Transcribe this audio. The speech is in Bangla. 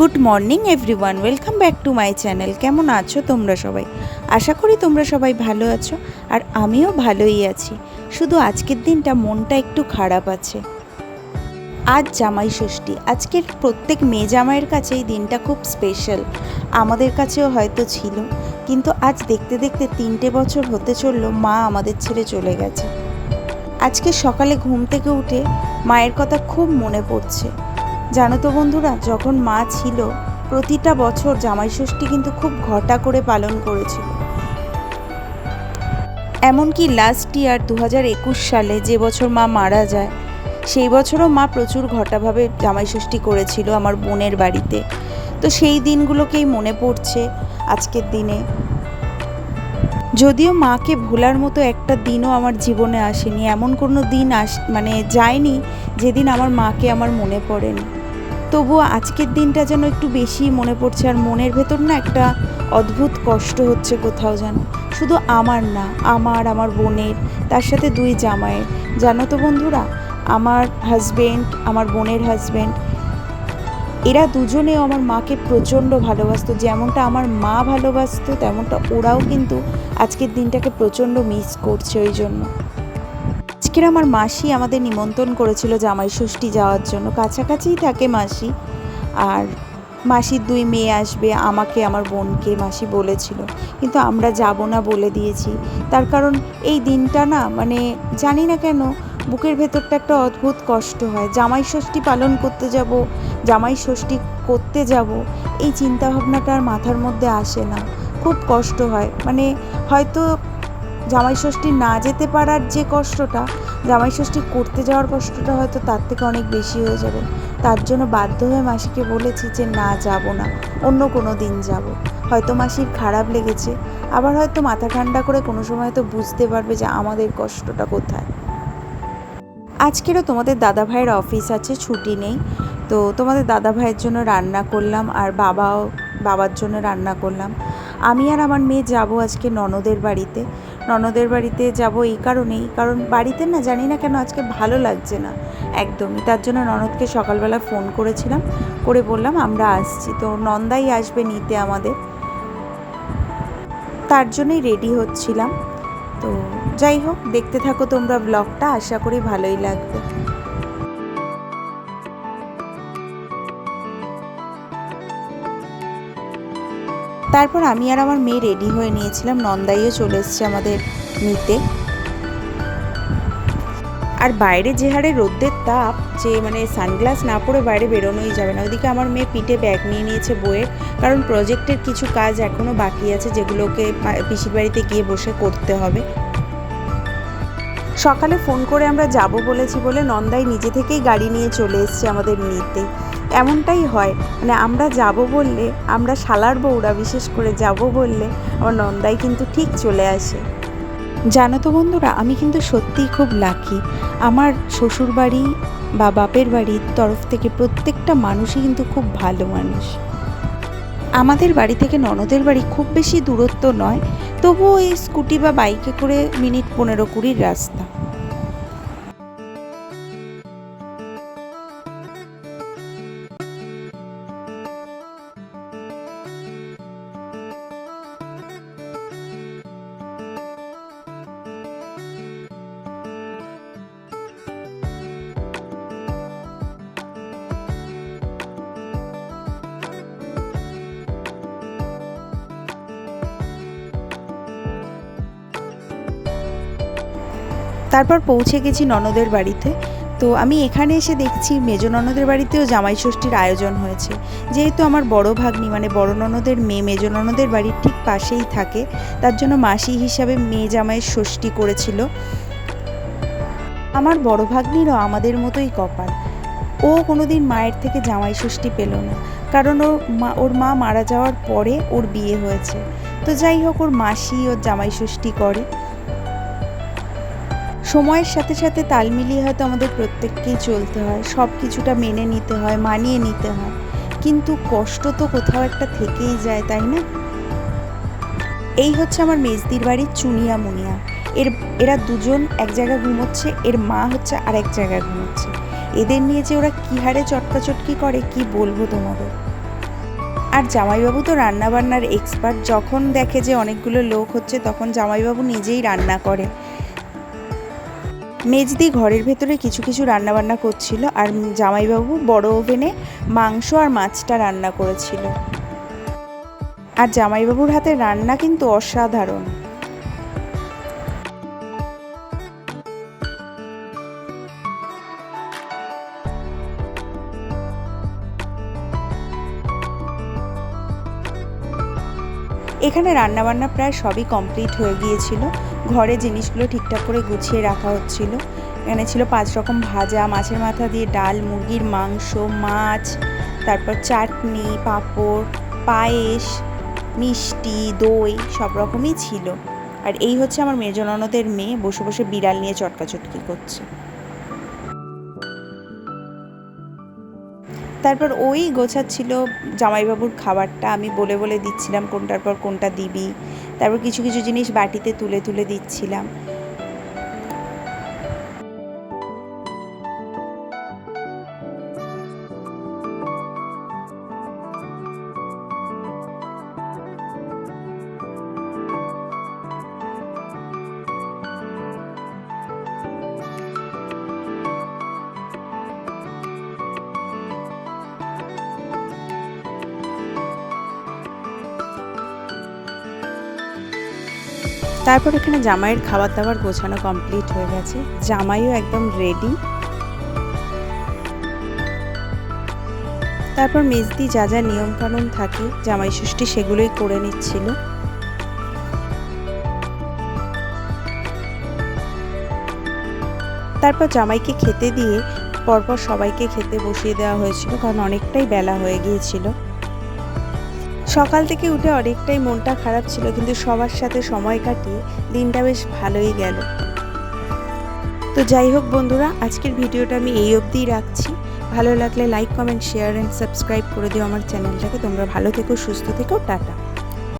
Good morning everyone, welcome back to my channel. কেমন আছো তোমরা সবাই? আশা করি তোমরা সবাই ভালো আছো, আর আমিও ভালোই আছি। শুধু আজকের দিনটা মনটা একটু খারাপ আছে। আজ জামাই ষষ্ঠী। আজকের প্রত্যেক মেয়ে জামাইয়ের কাছে এই দিনটা খুব স্পেশাল আমাদের কাছেও হয়তো ছিল, কিন্তু আজ দেখতে দেখতে তিনটে বছর হতে চলল, মা আমাদের ছেড়ে চলে গেছে। আজকে সকালে ঘুম থেকে উঠে মায়ের কথা খুব মনে পড়ছে। জানো তো বন্ধুরা, যখন মা ছিল, প্রতিটা বছর জামাই ষষ্ঠী কিন্তু খুব ঘটা করে পালন করেছিল। এমনকি লাস্ট ইয়ার দু হাজার একুশ সালে যে বছর মা মারা যায়, সেই বছরও মা প্রচুর ঘটাভাবে জামাই ষষ্ঠী করেছিল আমার বোনের বাড়িতে। তো সেই দিনগুলোকেই মনে পড়ছে আজকের দিনে। যদিও মাকে ভোলার মতো একটা দিনও আমার জীবনে আসেনি, এমন কোনো দিন আস মানে যায়নি যেদিন আমার মাকে আমার মনে পড়েনি। তবুও আজকের দিনটা যেন একটু বেশি মনে পড়ছে আর মনের ভেতর না একটা অদ্ভুত কষ্ট হচ্ছে কোথাও যেন। শুধু আমার না, আমার আমার বোনের, তার সাথে দুই জামাইয়ের। জানো তো বন্ধুরা, আমার হাজব্যান্ড আমার বোনের হাজব্যান্ড এরা দুজনেও আমার মাকে প্রচণ্ড ভালোবাসতো। যেমনটা আমার মা ভালোবাসতো, তেমনটা ওরাও কিন্তু আজকের দিনটাকে প্রচণ্ড মিস করছে ওই জন্য। আজকের আমার মাসি আমাদের নিমন্ত্রণ করেছিল জামাই ষষ্ঠী যাওয়ার জন্য। কাছাকাছিই থাকে মাসি। আর মাসির দুই মেয়ে আসবে, আমাকে, আমার বোনকে মাসি বলেছিল। কিন্তু আমরা যাব না বলে দিয়েছি। তার কারণ এই দিনটা না মানে জানি না কেন, বুকের ভেতরটা একটা অদ্ভুত কষ্ট হয়। জামাই ষষ্ঠী পালন করতে যাব, জামাই ষষ্ঠী করতে যাব, এই চিন্তাভাবনাটা আর মাথার মধ্যে আসে না। খুব কষ্ট হয়। মানে হয়তো জামাই ষষ্ঠী না যেতে পারার যে কষ্টটা জামাই ষষ্ঠী করতে যাওয়ার কষ্টটা হয়তো তার থেকে অনেক বেশি হয়ে যাবে। তার জন্য বাধ্য হয়ে মাসিকে বলেছি যে, না, যাব না। অন্য কোনো দিন যাব। হয়তো মাসির খারাপ লেগেছে। আবার হয়তো মাথা ঠান্ডা করে কোনো সময় তো বুঝতে পারবে যে, আমাদের কষ্টটা কোথায়? আজকেরও তোমাদের দাদা ভাইয়ের অফিস আছে, ছুটি নেই। তো তোমাদের দাদা ভাইয়ের জন্য রান্না করলাম আর বাবাও, বাবার জন্য রান্না করলাম। আমি আর আমার মেয়ে যাব আজকে ননদের বাড়িতে। ননদের বাড়িতে যাব এই কারণেই, কারণ বাড়িতে না জানি না কেন আজকে ভালো লাগছে না। একদমই, তার জন্য ননদকে সকালবেলা ফোন করেছিলাম, করে বললাম আমরা আসছি। তো নন্দাই আসবে নিতে আমাদের। তার জন্যই রেডি হচ্ছিলাম। তো যাই হোক, দেখতে থাকো তোমরা ব্লগটা, আশা করি ভালোই লাগবে। তারপর আমি আর আমার মেয়ে রেডি হয়ে নিয়েছিলাম। নন্দাইও চলে এসছে আমাদের নিতে। আর বাইরে যে হারে রোদ্রের তাপ, যে মানে সানগ্লাস না পরে বাইরে বেরোনোই যাবে না। ওইদিকে আমার মেয়ে পিঠে ব্যাগ নিয়ে নিয়েছে বইয়ের কারণ প্রজেক্টের কিছু কাজ এখনও বাকি আছে যেগুলোকে পিসির বাড়িতে গিয়ে বসে করতে হবে। সকালে ফোন করে আমরা যাব বলেছি বলে নন্দাই নিজে থেকেই গাড়ি নিয়ে চলে এসছে আমাদের নিতে। এমনটাই হয়। মানে আমরা যাব বললে, আমরা শালার বউরা বিশেষ করে যাব বললে, আমার নন্দাই কিন্তু ঠিক চলে আসে। জানো তো বন্ধুরা, আমি কিন্তু সত্যিই খুব লাকি আমার শ্বশুর বাড়ি বা বাপের বাড়ির তরফ থেকে প্রত্যেকটা মানুষই কিন্তু খুব ভালো মানুষ। আমাদের বাড়ি থেকে ননদের বাড়ি খুব বেশি দূরত্ব নয়, তবুও এই স্কুটি বা বাইকে করে মিনিট পনেরো কুড়ির রাস্তা। তারপর পৌঁছে গেছি ননদের বাড়িতে। তো আমি এখানে এসে দেখছি মেজ ননদের বাড়িতেও জামাই ষষ্ঠীর আয়োজন হয়েছে। যেহেতু আমার বড় ভাগ্নি মানে বড় ননদের মেয়ে মেজ ননদের বাড়ির ঠিক পাশেই থাকে, তার জন্য মাসি হিসাবে মেয়ে জামাইয়ের ষষ্ঠী করেছিল। আমার বড় ভাগ্নিরও আমাদের মতোই কপাল। ও কোনোদিন মায়ের থেকে জামাই ষষ্ঠী পেল না, কারণ ওর মা ওর মা মারা যাওয়ার পরে ওর বিয়ে হয়েছে। তো যাই হোক, ওর মাসি ওর জামাই ষষ্ঠী করে। সময়ের সাথে সাথে তাল মিলিয়ে হয়তো আমাদের প্রত্যেককেই চলতে হয়, সব কিছুটা মেনে নিতে হয়, মানিয়ে নিতে হয়। কিন্তু কষ্ট তো কোথাও একটা থেকেই যায়, তাই না? এই হচ্ছে আমার মেজদির বাড়ির চুনিয়া মুনিয়া। এর, এরা দুজন এক জায়গায় ঘুমোচ্ছে, এর মা হচ্ছে আর এক জায়গায় ঘুমোচ্ছে। এদের নিয়ে যে ওরা কী হারে চটকাচটকি করে, কি বলব তোমাদের? আর জামাইবাবু তো রান্নাবান্নার এক্সপার্ট যখন দেখে যে অনেকগুলো লোক হচ্ছে, তখন জামাইবাবু নিজেই রান্না করে। মেজদি ঘরের ভেতরে কিছু কিছু রান্নাবান্না করছিল আর জামাইবাবু বড় ওভেনে মাংস আর মাছটা রান্না করেছিল। আর জামাইবাবুর হাতে রান্না কিন্তু অসাধারণ। এখানে রান্নাবান্না প্রায় সবই কমপ্লিট হয়ে গিয়েছিল। ঘরে জিনিসগুলো ঠিকঠাক করে গুছিয়ে রাখা হচ্ছিল। এখানে ছিল পাঁচ রকম ভাজা, মাছের মাথা দিয়ে ডাল, মুরগির মাংস, মাছ, তারপর চাটনি, পাঁপড়, পায়েস, মিষ্টি, দই, সব রকমই ছিল। আর এই হচ্ছে আমার মেজ ননদের মেয়ে, বসে বসে বিড়াল নিয়ে চটকাচটকি করছে। তারপর ওই গোছাচ্ছিল জামাইবাবুর খাবারটা, আমি বলে বলে দিচ্ছিলাম কোনটার পর কোনটা দিবি। তারপর কিছু কিছু জিনিস বাটিতে তুলে তুলে দিচ্ছিলাম। তারপর এখানে জামাইয়ের খাবার দাবার গোছানো কমপ্লিট হয়ে গেছে। জামাইও একদম রেডি তারপর মেজদি যা যা নিয়মকানুন থাকে, জামাই ষষ্ঠী সেগুলোই করে নিচ্ছিল। তারপর জামাইকে খেতে দিয়ে পরপর সবাইকে খেতে বসিয়ে দেওয়া হয়েছিল, কারণ অনেকটাই বেলা হয়ে গিয়েছিল। সকাল থেকে উঠে অনেকটাই মনটা খারাপ ছিল, কিন্তু সবার সাথে সময় কাটিয়ে দিনটা বেশ ভালোই গেল। তো যাই হোক বন্ধুরা, আজকের ভিডিওটা আমি এই অবধিই রাখছি। ভালো লাগলে like comment share and subscribe করে দিও আমার চ্যানেলটাকে। তোমরা ভালো থেকো, সুস্থ থেকো, টাটা।